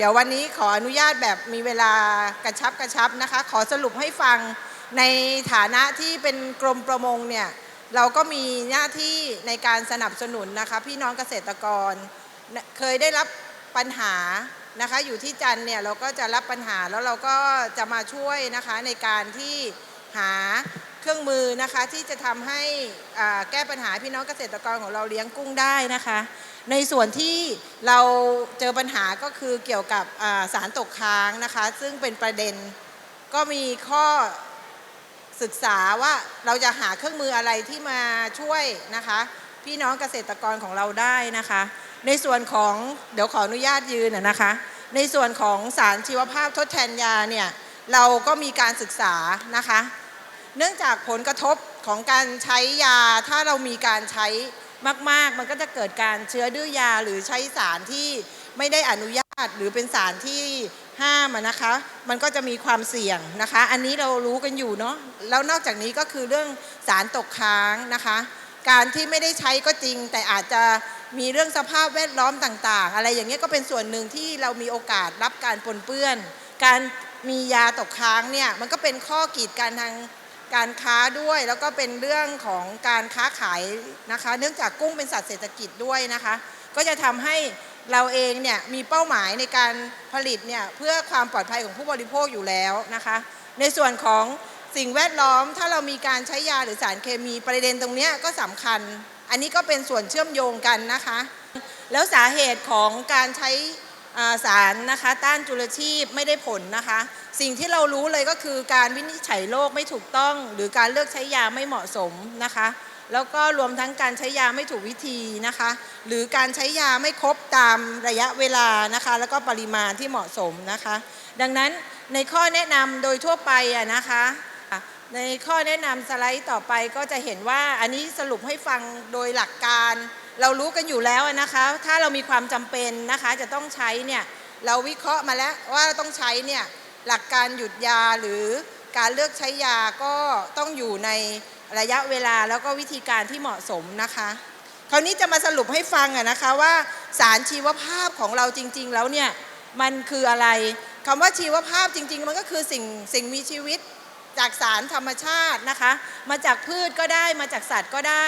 เดี๋ยววันนี้ขออนุญาตแบบมีเวลากระชับกระชับนะคะ ขอสรุปให้ฟังในฐานะที่เป็นกรมประมงเนี่ยเราก็มีหน้าที่ในการสนับสนุนนะคะพี่น้องเกษตรกร เคยได้รับปัญหานะคะอยู่ที่จันเนี่ยเราก็จะรับปัญหาแล้วเราก็จะมาช่วยนะคะในการที่หา เครื่องมือนะคะที่จะทำให้แก้ปัญหาพี่น้องเกษตรกรของเราเลี้ยงกุ้งได้นะคะ ในส่วนที่เราเจอปัญหาก็คือเกี่ยวกับสารตกค้างนะคะ ซึ่งเป็นประเด็นก็มีข้อศึกษาว่าเราจะหาเครื่องมืออะไรที่มาช่วยนะคะ พี่น้องเกษตรกรของเราได้นะคะ ในส่วนของเดี๋ยวขออนุญาตยืนนะคะ ในส่วนของสารชีวภาพทดแทนยาเนี่ยเราก็มีการศึกษานะคะ เนื่องจากผลกระทบของการใช้ยา ถ้าเรามีการใช้มาก ๆ มันก็จะเกิดการเชื้อดื้อยาหรือใช้สารที่ไม่ได้อนุญาตหรือเป็นสารที่ห้ามนะคะ มันก็จะมีความเสี่ยงนะคะ อันนี้เรารู้กันอยู่เนาะแล้วนอกจากนี้ก็คือเรื่องสารตกค้างนะคะ การที่ไม่ได้ใช้ก็จริง แต่อาจจะมีเรื่องสภาพแวดล้อมต่างๆ อะไรอย่างเงี้ยก็เป็นส่วนหนึ่งที่เรามีโอกาสรับการปนเปื้อน การมียาตกค้างเนี่ยมันก็เป็นข้อกีดกันทาง การค้าด้วยแล้วก็เป็นเรื่องของการค้าขายนะคะ เนื่องจากกุ้งเป็นสัตว์เศรษฐกิจด้วยนะคะ ก็จะทำให้เราเองเนี่ยมีเป้าหมายในการผลิตเนี่ยเพื่อความปลอดภัยของผู้บริโภคอยู่แล้วนะคะ ในส่วนของสิ่งแวดล้อมถ้าเรามีการใช้ยาหรือสารเคมีประเด็นตรงนี้ก็สำคัญ อันนี้ก็เป็นส่วนเชื่อมโยงกันนะคะ แล้วสาเหตุของการใช้ สารนะคะต้านจุลชีพไม่ได้ผลนะคะ สิ่งที่เรารู้เลยก็คือการวินิจฉัยโรคไม่ถูกต้อง หรือการเลือกใช้ยาไม่เหมาะสมนะคะ แล้วก็รวมทั้งการใช้ยาไม่ถูกวิธีนะคะ หรือการใช้ยาไม่ครบตามระยะเวลานะคะ แล้วก็ปริมาณที่เหมาะสมนะคะ ดังนั้นในข้อแนะนำโดยทั่วไปอะนะคะในข้อแนะนำสไลด์ต่อไปก็จะเห็นว่าอันนี้สรุปให้ฟังโดยหลักการ เรารู้กันอยู่แล้วนะคะ ถ้าเรามีความจำเป็นนะคะจะต้องใช้เนี่ยเราวิเคราะห์มาแล้วว่าต้องใช้เนี่ยหลักการหยุดยาหรือการเลือกใช้ยาก็ต้องอยู่ในระยะเวลาแล้วก็วิธีการที่เหมาะสมนะคะ คราวนี้จะมาสรุปให้ฟังอะนะคะว่าสารชีวภาพของเราจริง ๆ แล้วเนี่ยมันคืออะไรคำว่าชีวภาพจริง ๆ มันก็คือสิ่งสิ่งมีชีวิตจากสารธรรมชาตินะคะ มาจากพืชก็ได้มาจากสัตว์ก็ได้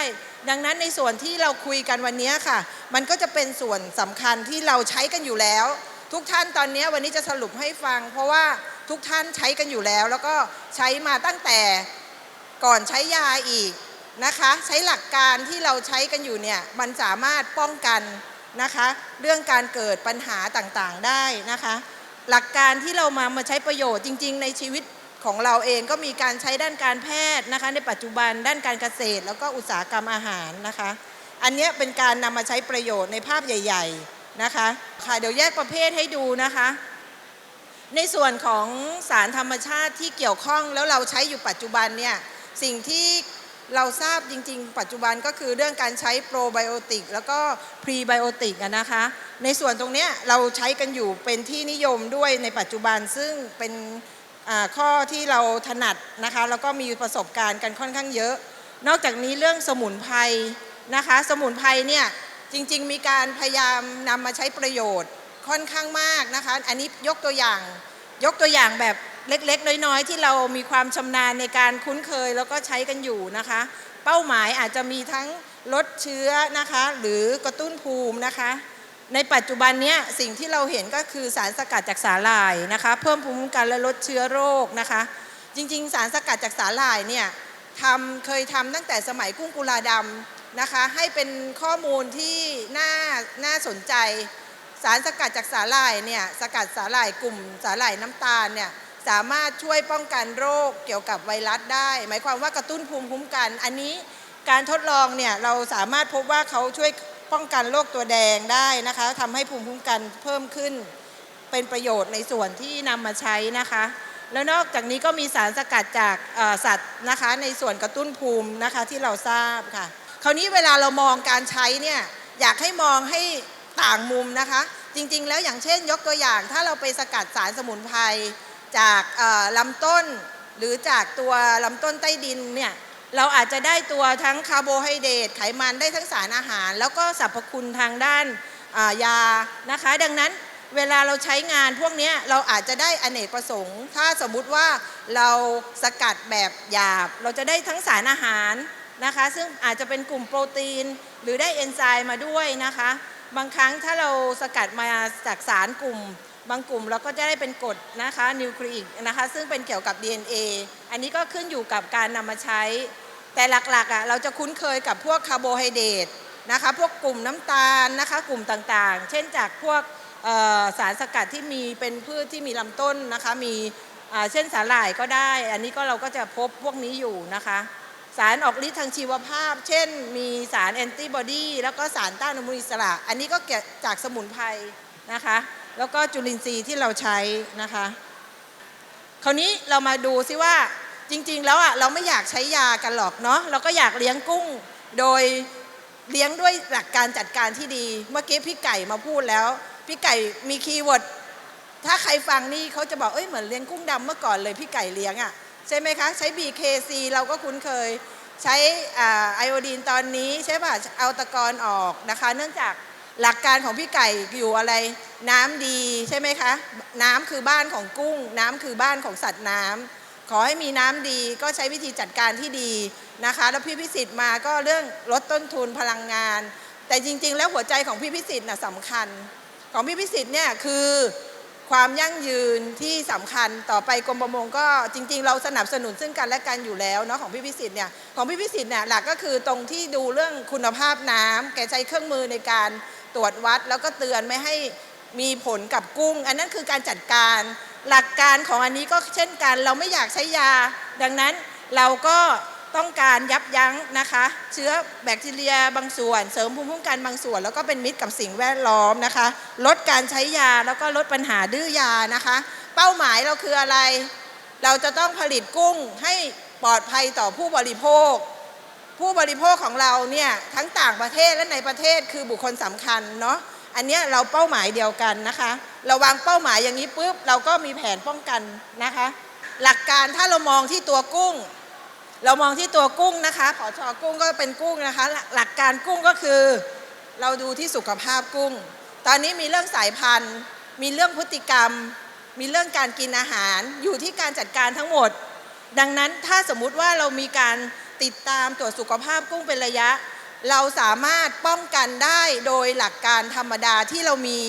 ดังนั้นในส่วนที่เราคุยกันวันนี้ค่ะ มันก็จะเป็นส่วนสำคัญที่เราใช้กันอยู่แล้ว ทุกท่านตอนนี้วันนี้จะสรุปให้ฟัง เพราะว่าทุกท่านใช้กันอยู่แล้ว แล้วก็ใช้มาตั้งแต่ก่อนใช้ยาอีกนะคะ ใช้หลักการที่เราใช้กันอยู่เนี่ยมันสามารถป้องกันนะคะ เรื่องการเกิดปัญหาต่างๆได้นะคะ หลักการที่เรามามาใช้ประโยชน์จริง ๆ ในชีวิต ของเราเองก็มีการใช้ด้านการแพทย์นะคะ ในปัจจุบันด้านการเกษตร แล้วก็อุตสาหกรรมอาหารนะคะ อันนี้เป็นการนำมาใช้ประโยชน์ในภาพใหญ่ ๆนะคะค่ะเดี๋ยวแยกประเภทให้ดูนะคะ ในส่วนของสารธรรมชาติที่เกี่ยวข้องแล้วเราใช้อยู่ปัจจุบันเนี่ยสิ่งที่เราทราบจริง ๆ ปัจจุบันก็คือเรื่องการใช้โปรไบโอติกแล้วก็พรีไบโอติกนะคะ ในส่วนตรงนี้เราใช้กันอยู่เป็นที่นิยมด้วยในปัจจุบันซึ่งเป็น ข้อที่เราถนัดนะคะแล้วก็มีประสบการณ์กันค่อนข้างเยอะ นอกจากนี้เรื่องสมุนไพรนะคะ สมุนไพรเนี่ยจริง ๆ มีการพยายามนำมาใช้ประโยชน์ค่อนข้างมากนะคะ อันนี้ยกตัวอย่าง ยกตัวอย่างแบบเล็กๆ น้อยๆ ที่เรามีความชำนาญในการคุ้นเคยแล้วก็ใช้กันอยู่นะคะ เป้าหมายอาจจะมีทั้งลดเชื้อนะคะ หรือกระตุ้นภูมินะคะ ในปัจจุบันนี้สิ่งที่เราเห็นก็คือสารสกัดจากสาหร่ายนะคะเพิ่มภูมิคุ้มกันและลดเชื้อโรคนะคะ จริง ๆ สารสกัดจากสาหร่ายเนี่ยทำเคยทำตั้งแต่สมัยกุ้งกุลาดำนะคะให้เป็นข้อมูลที่น่าน่าสนใจ สารสกัดจากสาหร่ายเนี่ยสกัดสาหร่ายกลุ่มสาหร่ายน้ำตาลเนี่ยสามารถช่วยป้องกันโรคเกี่ยวกับไวรัสได้ หมายความว่ากระตุ้นภูมิคุ้มกัน อันนี้การทดลองเนี่ยเราสามารถพบว่าเขาช่วย ป้องกันโรคตัวแดงได้นะคะทำให้ภูมิคุ้มกันเพิ่มขึ้น เป็นประโยชน์ในส่วนที่นำมาใช้นะคะ แล้วนอกจากนี้ก็มีสารสกัดจากสัตว์นะคะในส่วนกระตุ้นภูมินะคะที่เราทราบค่ะ คราวนี้เวลาเรามองการใช้เนี่ยอยากให้มองให้ต่างมุมนะคะ จริงๆ แล้วอย่างเช่น ยกตัวอย่างถ้าเราไปสกัดสารสมุนไพรจากลำต้น หรือจากตัวลำต้นใต้ดินเนี่ย เราอาจจะได้ตัวทั้งคาร์โบไฮเดรตไขมันได้ทั้งสารอาหาร แล้วก็สรรพคุณทางด้านายานะคะ ดังนั้นเวลาเราใช้งานพวกนี้เราอาจจะได้อเนกประสงค์ ถ้าสมมุติว่าเราสกัดแบบหยาบ เราจะได้ทั้งสารอาหารนะคะ ซึ่งอาจจะเป็นกลุ่มโปรตีน หรือได้เอนไซม์มาด้วยนะคะ บางครั้งถ้าเราสกัดมาจากสารกลุ่ม บางกลุ่มเราก็จะได้เป็นกรดนะคะนิวคลีอิกนะคะซึ่งเป็นเกี่ยวกับ DNA อันนี้ก็ขึ้นอยู่กับการนำมาใช้ แต่หลักๆอะเราจะคุ้นเคยกับพวกคาร์โบไฮเดรตนะคะพวกกลุ่มน้ำตาลนะคะกลุ่มต่างๆ เช่นจากพวกสารสกัดที่มีเป็นพืชที่มีลำต้นนะคะมีเช่นสาหร่ายก็ได้ อันนี้ก็เราก็จะพบพวกนี้อยู่นะคะ สารออกฤทธิ์ทางชีวภาพ เช่น มีสารแอนติบอดีแล้วก็สารต้านอนุมูลอิสระ อันนี้ก็เกิดจากสมุนไพรนะคะ แล้วก็จุลินทรีย์ที่เราใช้นะคะ คราวนี้เรามาดูซิว่าจริง ๆ แล้วอะเราไม่อยากใช้ยากันหรอกเนาะเราก็อยากเลี้ยงกุ้งโดยเลี้ยงด้วยหลักการจัดการที่ดี เมื่อกี้พี่ไก่มาพูดแล้ว พี่ไก่มีคีย์เวิร์ดถ้าใครฟังนี่เขาจะบอกเอ้ยเหมือนเลี้ยงกุ้งดำเมื่อก่อนเลยพี่ไก่เลี้ยงอะใช่ไหมคะ ใช้ BKC เราก็คุ้นเคย ใช้อาไอโอดีนตอนนี้ใช่ป่ะเอาตะกอนออกนะคะ เนื่องจาก หลักการของพี่ไก่อยู่อะไร น้ำดีใช่ไหมคะ น้ำคือบ้านของกุ้ง น้ำคือบ้านของสัตว์น้ำขอให้มีน้ำดีก็ใช้วิธีจัดการที่ดีนะคะ แล้วพี่พิสิทธิ์มาก็เรื่องลดต้นทุนพลังงาน แต่จริง ๆ แล้วหัวใจของพี่พิสิทธิ์น่ะสำคัญ ของพี่พิสิทธิ์เนี่ยคือความยั่งยืนที่สำคัญต่อไปกรมประมงก็จริง ๆ เราสนับสนุนซึ่งกันและกันอยู่แล้วเนาะของพี่พิสิทธิ์เนี่ยของพี่พิสิทธิ์เนี่ยหลักก็คือตรงที่ดูเรื่องคุณภาพน้ำแกใช้เครื่องมือในการ ตรวจวัดแล้วก็เตือนไม่ให้มีผลกับกุ้ง อันนั้นคือการจัดการหลักการของอันนี้ก็เช่นกัน เราไม่อยากใช้ยา ดังนั้นเราก็ต้องการยับยั้งนะคะ เชื้อแบคทีเรียบางส่วน เสริมภูมิคุ้มกันบางส่วน แล้วก็เป็นมิตรกับสิ่งแวดล้อมนะคะ ลดการใช้ยาแล้วก็ลดปัญหาดื้อยานะคะ เป้าหมายเราคืออะไร เราจะต้องผลิตกุ้งให้ปลอดภัยต่อผู้บริโภค ผู้บริโภคของเราเนี่ยทั้งต่างประเทศและในประเทศคือบุคคลสำคัญเนาะอันนี้เราเป้าหมายเดียวกันนะคะเราวางเป้าหมายอย่างนี้ปุ๊บเราก็มีแผนป้องกันนะคะ หลักการถ้าเรามองที่ตัวกุ้ง เรามองที่ตัวกุ้งนะคะขอชอกุ้งก็เป็นกุ้งนะคะ หลักหลักการกุ้งก็คือ เราดูที่สุขภาพกุ้ง ตอนนี้มีเรื่องสายพันธุ์ มีเรื่องพฤติกรรม มีเรื่องการกินอาหาร อยู่ที่การจัดการทั้งหมด ดังนั้นถ้าสมมุติว่าเรามีการ ติดตามตรวจสุขภาพกุ้งเป็นระยะ เราสามารถป้องกันได้โดยหลักการธรรมดาที่เรามี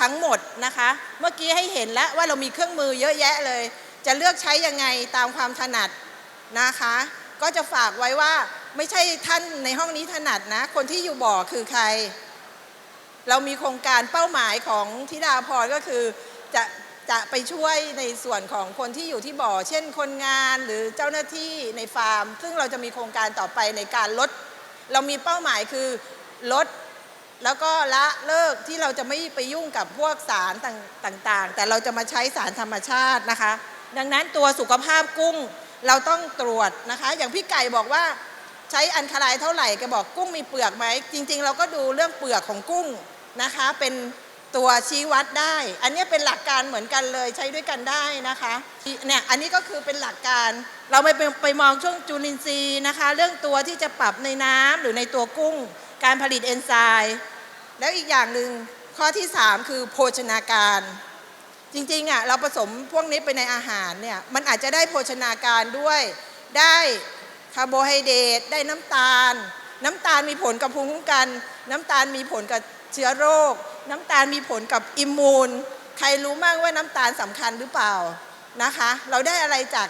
ทั้งหมดนะคะ เมื่อกี้ให้เห็นแล้วว่าเรามีเครื่องมือเยอะแยะเลย จะเลือกใช้ยังไงตามความถนัดนะคะ ก็จะฝากไว้ว่าไม่ใช่ท่านในห้องนี้ถนัดนะ คนที่อยู่บ่อคือใคร เรามีโครงการเป้าหมายของธิดาพรก็คือจะ จะไปช่วยในส่วนของคนที่อยู่ที่บ่อ เช่นคนงานหรือเจ้าหน้าที่ในฟาร์ม ซึ่งเราจะมีโครงการต่อไปในการลด เรามีเป้าหมายคือลดแล้วก็ละเลิกที่เราจะไม่ไปยุ่งกับพวกสารต่างๆ แต่เราจะมาใช้สารธรรมชาตินะคะ ดังนั้นตัวสุขภาพกุ้งเราต้องตรวจนะคะ อย่างพี่ไก่บอกว่าใช้อันคาไลายเท่าไหร่แกบอกกุ้งมีเปลือกไหมจริง ๆ เราก็ดูเรื่องเปลือกของกุ้งนะคะเป็น ตัวชี้วัดได้ อันนี้เป็นหลักการเหมือนกันเลยใช้ด้วยกันได้นะคะเนี่ยอันนี้ก็คือเป็นหลักการเราไปไปมองช่วงจุลินทรีย์นะคะ เรื่องตัวที่จะปรับในน้ำหรือในตัวกุ้ง การผลิตเอนไซม์แล้วอีกอย่างหนึ่งข้อที่ 3 คือโภชนาการ จริงๆอะเราผสมพวกนี้ไปในอาหารเนี่ยมันอาจจะได้โภชนาการด้วย ได้คาร์โบไฮเดรตได้น้ำตาล น้ำตาลมีผลกับภูมิคุ้มกัน น้ำตาลมีผลกับเชื้อโรค น้ำตาลมีผลกับอิมมูน ใครรู้มั่งว่าน้ำตาลสำคัญหรือเปล่านะคะ เราได้อะไรจาก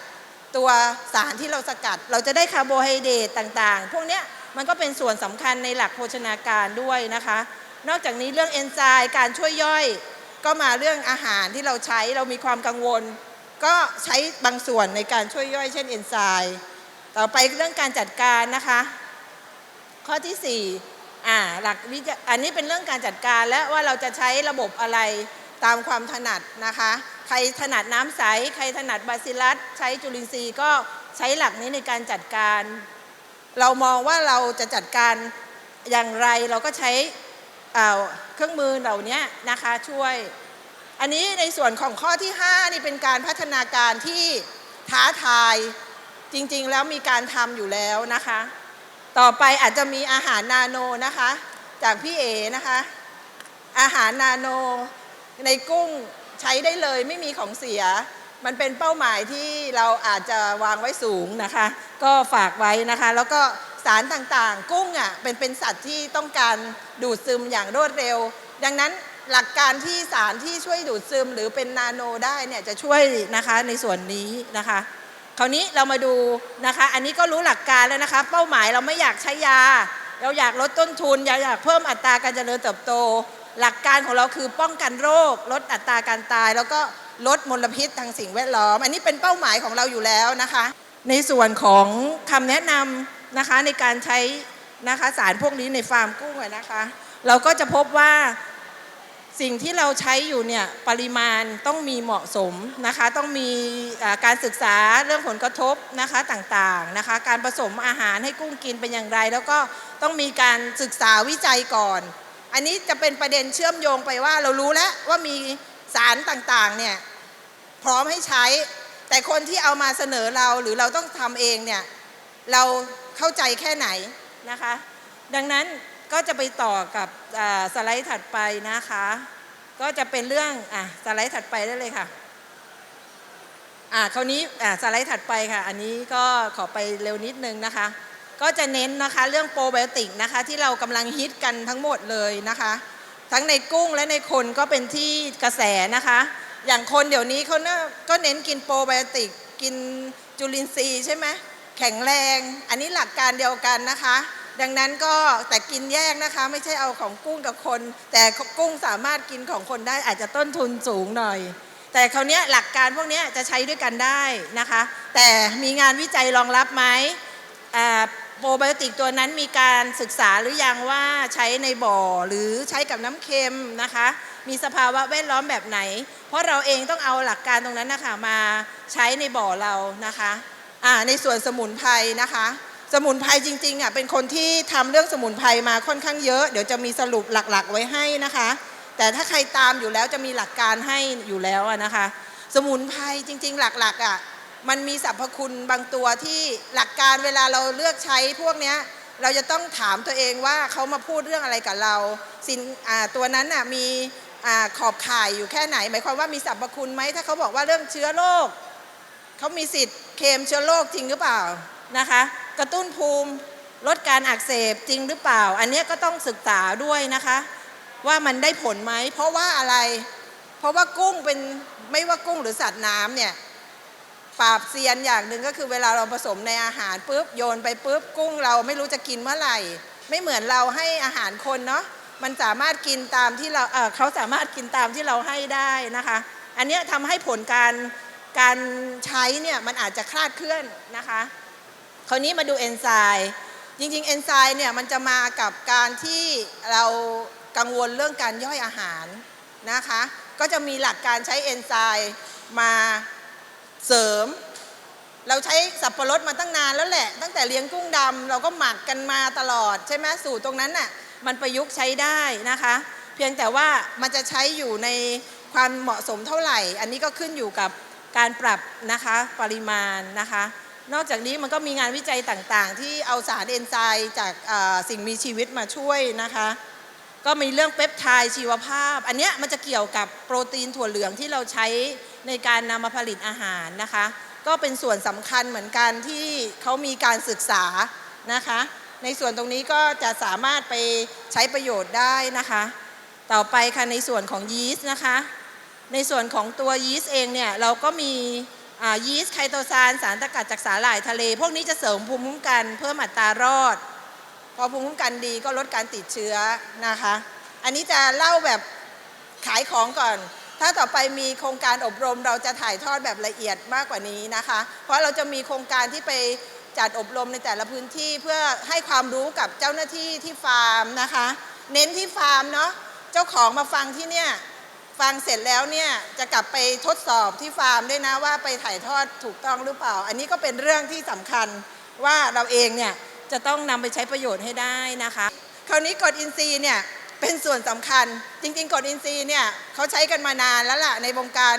ตัวสารที่เราสกัด เราจะได้คาร์โบไฮเดรตต่างๆ พวกเนี้ยมันก็เป็นส่วนสำคัญในหลักโภชนาการด้วยนะคะ นอกจากนี้เรื่องเอนไซม์การช่วยย่อย ก็มาเรื่องอาหารที่เราใช้เรามีความกังวล ก็ใช้บางส่วนในการช่วยย่อย เช่นเอนไซม์ต่อไปเรื่องการจัดการนะคะ ข้อที่สี่ อ่าหลักวิจอันนี้เป็นเรื่องการจัดการและว่าเราจะใช้ระบบอะไรตามความถนัดนะคะ ใครถนัดน้ำใส ใครถนัดบาซิลัส ใช้จุลินทรีย์ก็ใช้หลักนี้ในการจัดการ เรามองว่าเราจะจัดการอย่างไรเราก็ใช้เเครื่องมือเหล่านี้นะคะช่วย อันนี้ในส่วนของข้อที่ 5 นี่เป็นการพัฒนาการที่ท้าทายจริงๆ แล้วมีการทำอยู่แล้วนะคะ ต่อไปอาจจะมีอาหารนาโนนะคะ จากพี่เอนะคะ อาหารนาโนในกุ้งใช้ได้เลยไม่มีของเสีย มันเป็นเป้าหมายที่เราอาจจะวางไว้สูงนะคะ ก็ฝากไว้นะคะ แล้วก็สารต่างๆ กุ้งอะเป็นเป็นสัตว์ที่ต้องการดูดซึมอย่างรวดเร็ว ดังนั้นหลักการที่สารที่ช่วยดูดซึมหรือเป็นนาโนได้เนี่ยจะช่วยนะคะในส่วนนี้นะคะ คราวนี้เรามาดูนะคะ อันนี้ก็รู้หลักการแล้วนะคะ เป้าหมายเราไม่อยากใช้ยา เราอยากลดต้นทุนอยากอยากเพิ่มอัตราการเจริญเติบโต หลักการของเราคือป้องกันโรค ลดอัตราการตาย แล้วก็ลดมลพิษทางสิ่งแวดล้อม อันนี้เป็นเป้าหมายของเราอยู่แล้วนะคะ ในส่วนของคำแนะนำนะคะในการใช้นะคะสารพวกนี้ในฟาร์มกุ้งนะคะ เราก็จะพบว่า สิ่งที่เราใช้อยู่เนี่ยปริมาณต้องมีเหมาะสมนะคะ ต้องมีการศึกษาเรื่องผลกระทบนะคะต่างๆนะคะ การผสมอาหารให้กุ้งกินเป็นอย่างไร แล้วก็ต้องมีการศึกษาวิจัยก่อน อันนี้จะเป็นประเด็นเชื่อมโยงไปว่าเรารู้แล้วว่ามีสารต่างๆเนี่ยพร้อมให้ใช้ แต่คนที่เอามาเสนอเราหรือเราต้องทำเองเนี่ยเราเข้าใจแค่ไหนนะคะ ดังนั้น ก็จะไปต่อกับสไลด์ถัดไปนะคะ ก็จะเป็นเรื่องอะสไลด์ถัดไปได้เลยค่ะอ่าคราวนี้อ่าสไลด์ถัดไปค่ะ อันนี้ก็ขอไปเร็วนิดนึงนะคะ ก็จะเน้นนะคะเรื่องโปรไบโอติกนะคะ ที่เรากำลังฮิตกันทั้งหมดเลยนะคะ ทั้งในกุ้งและในคนก็เป็นที่กระแสนะคะ อย่างคนเดี๋ยวนี้เขาเนี่ยก็เน้นกินโปรไบโอติก กินจุลินทรีย์ใช่ไหมแข็งแรง อันนี้หลักการเดียวกันนะคะ ดังนั้นก็แต่กินแยกนะคะ ไม่ใช่เอาของกุ้งกับคน แต่กุ้งสามารถกินของคนได้อาจจะต้นทุนสูงหน่อย แต่คราวนี้หลักการพวกนี้จะใช้ด้วยกันได้นะคะ แต่มีงานวิจัยรองรับไหมโปรไบโอติกตัวนั้นมีการศึกษาหรือยังว่าใช้ในบ่อหรือใช้กับน้ำเค็มนะคะ มีสภาวะแวดล้อมแบบไหน เพราะเราเองต้องเอาหลักการตรงนั้นนะคะมาใช้ในบ่อเรานะคะในส่วนสมุนไพรนะคะ สมุนไพรจริงๆอะเป็นคนที่ทำเรื่องสมุนไพรมาค่อนข้างเยอะ เดี๋ยวจะมีสรุปหลักๆ ไว้ให้นะคะ แต่ถ้าใครตามอยู่แล้วจะมีหลักการให้อยู่แล้วอะนะคะ สมุนไพรจริง ๆ หลักๆอะมันมีสรรพคุณบางตัวที่หลักการเวลาเราเลือกใช้พวกเนี้ยเราจะต้องถามตัวเองว่าเขามาพูดเรื่องอะไรกับเราสินอ่าตัวนั้นน่ะมีอาขอบข่ายอยู่แค่ไหน หมายความว่ามีสรรพคุณไหมถ้าเขาบอกว่าเรื่องเชื้อโรคเขามีสิทธิ์เคมเชื้อโรคจริงหรือเปล่า นะคะ กระตุ้นภูมิลดการอักเสบจริงหรือเปล่า อันนี้ก็ต้องศึกษาด้วยนะคะ ว่ามันได้ผลไหม เพราะว่าอะไร เพราะว่ากุ้งเป็นไม่ว่ากุ้งหรือสัตว์น้ำเนี่ยปราบเซียนอย่างหนึ่งก็คือเวลาเราผสมในอาหารปุ๊บโยนไปปุ๊บกุ้งเราไม่รู้จะกินเมื่อไหร่ ไม่เหมือนเราให้อาหารคนเนาะมันสามารถกินตามที่เราเเขาสามารถกินตามที่เราให้ได้นะคะ อันนี้ทำให้ผลการการใช้เนี่ยมันอาจจะคลาดเคลื่อนนะคะ ราวนี้มาดูเอนไซม์จริงๆเอนไซม์เนี่ยมันจะมากับการที่เรากังวลเรื่องการย่อยอาหารนะคะ ก็จะมีหลักการใช้เอนไซม์มาเสริม เราใช้สับปะรดมาตั้งนานแล้วแหละ ตั้งแต่เลี้ยงกุ้งดำเราก็หมักกันมาตลอดใช่ไหมสูตรตรงนั้นน่ะมันประยุกต์ใช้ได้นะคะ เพียงแต่ว่ามันจะใช้อยู่ในความเหมาะสมเท่าไหร่ อันนี้ก็ขึ้นอยู่กับการปรับนะคะปริมาณนะคะ นอกจากนี้มันก็มีงานวิจัยต่างๆ ที่เอาสารเอนไซม์จากสิ่งมีชีวิตมาช่วยนะคะ ก็มีเรื่องเปปไทด์ชีวภาพ อันเนี้ยมันจะเกี่ยวกับโปรตีนถั่วเหลืองที่เราใช้ในการนำมาผลิตอาหารนะคะ ก็เป็นส่วนสำคัญเหมือนกันที่เขามีการศึกษานะคะ ในส่วนตรงนี้ก็จะสามารถไปใช้ประโยชน์ได้นะคะ ต่อไปค่ะในส่วนของยีสต์นะคะ ในส่วนของตัวยีสต์เองเนี่ยเราก็มี ยีสต์ไคโตซานสารสกัดจากสาหร่ายทะเล พวกนี้จะเสริมภูมิคุ้มกันเพิ่มอัตรารอด พอภูมิคุ้มกันดีก็ลดการติดเชื้อนะคะ อันนี้จะเล่าแบบขายของก่อน ถ้าต่อไปมีโครงการอบรมเราจะถ่ายทอดแบบละเอียดมากกว่านี้นะคะ เพราะเราจะมีโครงการที่ไปจัดอบรมในแต่ละพื้นที่เพื่อให้ความรู้กับเจ้าหน้าที่ที่ฟาร์มนะคะ เน้นที่ฟาร์มเนาะเจ้าของมาฟังที่เนี่ย ฟังเสร็จแล้วเนี่ยจะกลับไปทดสอบที่ฟาร์มด้วยนะว่าไปถ่ายทอดถูกต้องหรือเปล่า อันนี้ก็เป็นเรื่องที่สำคัญว่าเราเองเนี่ยจะต้องนำไปใช้ประโยชน์ให้ได้นะคะ คราวนี้กรดอินทรีย์เนี่ยเป็นส่วนสำคัญ จริงๆกรดอินทรีย์เนี่ยเขาใช้กันมานานแล้วล่ะในวงการ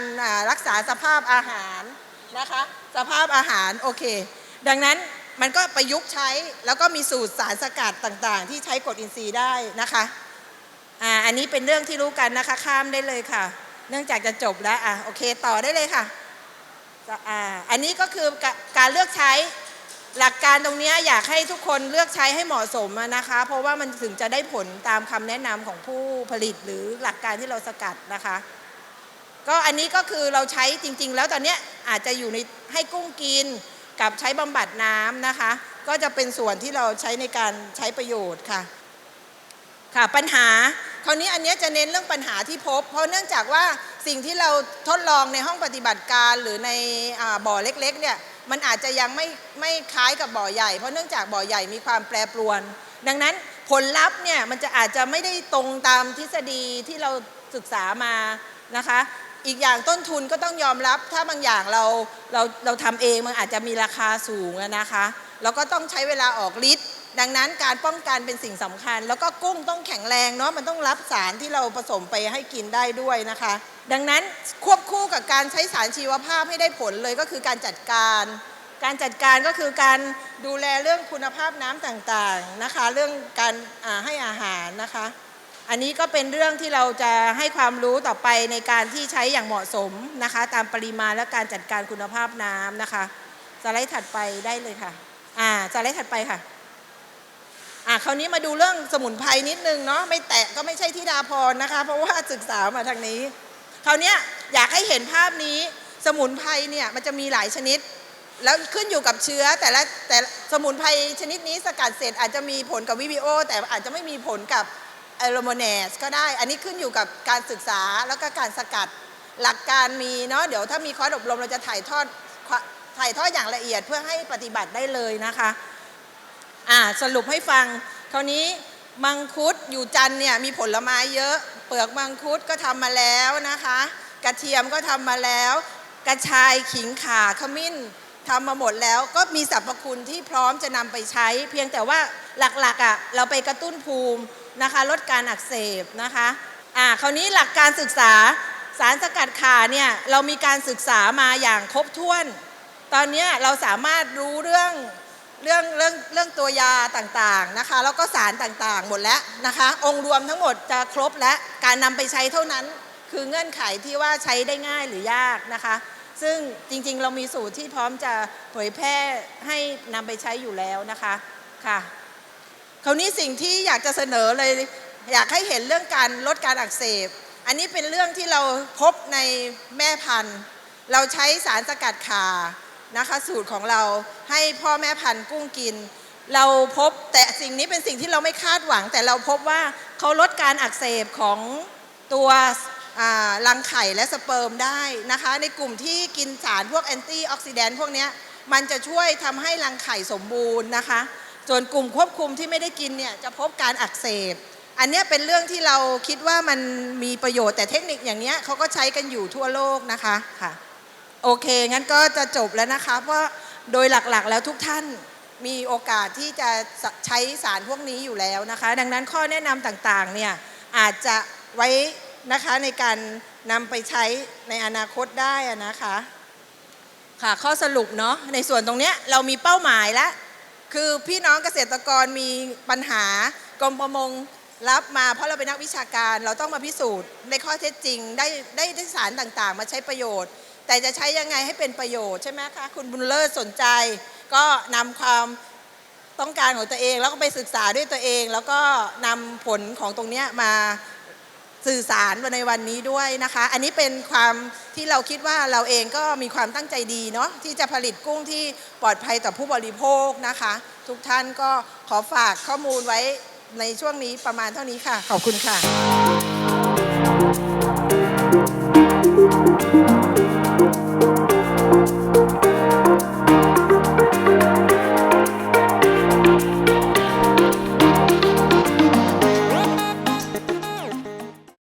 รักษาสภาพอาหารนะคะ สภาพอาหารโอเค ดังนั้นมันก็ประยุกต์ใช้แล้วก็มีสูตรสารสกัดต่างๆ ที่ใช้กรดอินทรีย์ได้นะคะ อ่าอันนี้เป็นเรื่องที่รู้กันนะคะข้ามได้เลยค่ะ เนื่องจากจะจบแล้วอะโอเคต่อได้เลยค่ะอ่าอันนี้ก็คือการเลือกใช้หลักการตรงนี้อยากให้ทุกคนเลือกใช้ให้เหมาะสมนะคะ เพราะว่ามันถึงจะได้ผลตามคำแนะนำของผู้ผลิตหรือหลักการที่เราสกัดนะคะ ก็อันนี้ก็คือเราใช้จริง ๆ แล้วตอนเนี้ยอาจจะอยู่ในให้กุ้งกินกับใช้บำบัดน้ำนะคะ ก็จะเป็นส่วนที่เราใช้ในการใช้ประโยชน์ค่ะ ค่ะปัญหา คราวนี้อันนี้จะเน้นเรื่องปัญหาที่พบ เพราะเนื่องจากว่าสิ่งที่เราทดลองในห้องปฏิบัติการหรือในอบ่อเล็กๆเนี่ยมันอาจจะยังไม่ไม่คล้ายกับบ่อใหญ่ เพราะเนื่องจากบ่อใหญ่มีความแปรปรวน ดังนั้นผลลัพธ์เนี่ยมันจะอาจจะไม่ได้ตรงตามทฤษฎีที่เราศึกษามานะคะ อีกอย่างต้นทุนก็ต้องยอมรับ ถ้าบางอย่างเราเราเราทำเองมันอาจจะมีราคาสูงนะคะ แล้วก็ต้องใช้เวลาออกฤทธิ์ ดังนั้นการป้องกันเป็นสิ่งสำคัญ แล้วก็กุ้งต้องแข็งแรงเนาะมันต้องรับสารที่เราผสมไปให้กินได้ด้วยนะคะ ดังนั้นควบคู่กับการใช้สารชีวภาพให้ได้ผลเลยก็คือการจัดการ การจัดการก็คือการดูแลเรื่องคุณภาพน้ำต่างๆนะคะ เรื่องการาให้อาหารนะคะ อันนี้ก็เป็นเรื่องที่เราจะให้ความรู้ต่อไปในการที่ใช้อย่างเหมาะสมนะคะ ตามปริมาณและการจัดการคุณภาพน้ำนะคะสไลด์ถัดไปได้เลยค่ะอ่าสไลด์ถัดไปค่ะ อ่าคราวนี้มาดูเรื่องสมุนไพรนิดนึงเนาะไม่แตะก็ไม่ใช่ที่ดาพรนะคะ เพราะว่าศึกษามาทางนี้ คราวนี้อยากให้เห็นภาพนี้สมุนไพรเนี่ยมันจะมีหลายชนิด แล้วขึ้นอยู่กับเชื้อแต่ละแต่สมุนไพรชนิดนี้สกัดเสร็จอาจจะมีผลกับวิบิโอ แต่อาจจะไม่มีผลกับเอโรโมเนสก็ได้ อันนี้ขึ้นอยู่กับการศึกษาแล้วก็การสกัดหลักการมีเนาะเดี๋ยวถ้ามีคอร์สอบรมเราจะถ่ายทอดถ่ายทอดอย่างละเอียดเพื่อให้ปฏิบัติได้เลยนะคะ อ่าสรุปให้ฟังคราวนี้มังคุดอยู่จันเนี่ยมีผลไม้เยอะ เปลือกมังคุดก็ทำมาแล้วนะคะ กระเทียมก็ทำมาแล้ว กระชายขิงข่าขมิ้นทำมาหมดแล้วก็มีสรรพคุณที่พร้อมจะนำไปใช้ เพียงแต่ว่าหลักๆอะเราไปกระตุ้นภูมินะคะ ลดการอักเสบนะคะอ่าคราวนี้หลักการศึกษาสารสกัดข่าเนี่ยเรามีการศึกษามาอย่างครบถ้วน ตอนนี้เราสามารถรู้เรื่อง เรื่องเรื่องเรื่องตัวยาต่างๆนะคะแล้วก็สารต่างๆหมดแล้วนะคะ องค์รวมทั้งหมดจะครบและการนำไปใช้เท่านั้นคือเงื่อนไขที่ว่าใช้ได้ง่ายหรือยากนะคะ ซึ่งจริงๆ เรามีสูตรที่พร้อมจะเผยแพร่ให้นำไปใช้อยู่แล้วนะคะค่ะคราวนี้สิ่งที่อยากจะเสนอเลยอยากให้เห็นเรื่องการลดการอักเสบ อันนี้เป็นเรื่องที่เราพบในแม่พันธุ์ เราใช้สารสกัดข่า นะคะสูตรของเราให้พ่อแม่พันธุ์กุ้งกิน เราพบแต่สิ่งนี้เป็นสิ่งที่เราไม่คาดหวัง แต่เราพบว่าเขาลดการอักเสบของตัวรังไข่และสเปิร์มได้นะคะ ในกลุ่มที่กินสารพวกแอนตี้ออกซิแดนต์พวกนี้มันจะช่วยทำให้รังไข่สมบูรณ์นะคะ ส่วนกลุ่มควบคุมที่ไม่ได้กินเนี่ยจะพบการอักเสบ อันนี้เป็นเรื่องที่เราคิดว่ามันมีประโยชน์แต่เทคนิคอย่างนี้เขาก็ใช้กันอยู่ทั่วโลกนะคะค่ะ โอเค งั้นก็จะจบแล้วนะคะเพราะโดยหลักๆ แล้วทุกท่านมีโอกาสที่จะใช้สารพวกนี้อยู่แล้วนะคะ ดังนั้นข้อแนะนำต่างๆเนี่ยอาจจะไว้นะคะในการนำไปใช้ในอนาคตได้นะคะค่ะข้อสรุปเนาะในส่วนตรงเนี้ยเรามีเป้าหมายแล้วคือพี่น้องเกษตรกรมีปัญหากรมประมงรับมาเพราะเราเป็นนักวิชาการเราต้องมาพิสูจน์ในข้อเท็จจริงได้ได้สารต่างๆ มาใช้ประโยชน์ แต่จะใช้ยังไงให้เป็นประโยชน์ใช่ไหมคะคุณบุญเลิศสนใจ ก็นำความต้องการของตัวเอง แล้วก็ไปศึกษาด้วยตัวเอง แล้วก็นำผลของตรงนี้มาสื่อสารในวันนี้ด้วยนะคะ อันนี้เป็นความที่เราคิดว่าเราเองก็มีความตั้งใจดีเนาะที่จะผลิตกุ้งที่ปลอดภัยต่อผู้บริโภคนะคะ ทุกท่านก็ขอฝากข้อมูลไว้ในช่วงนี้ประมาณเท่านี้ค่ะ ขอบคุณค่ะ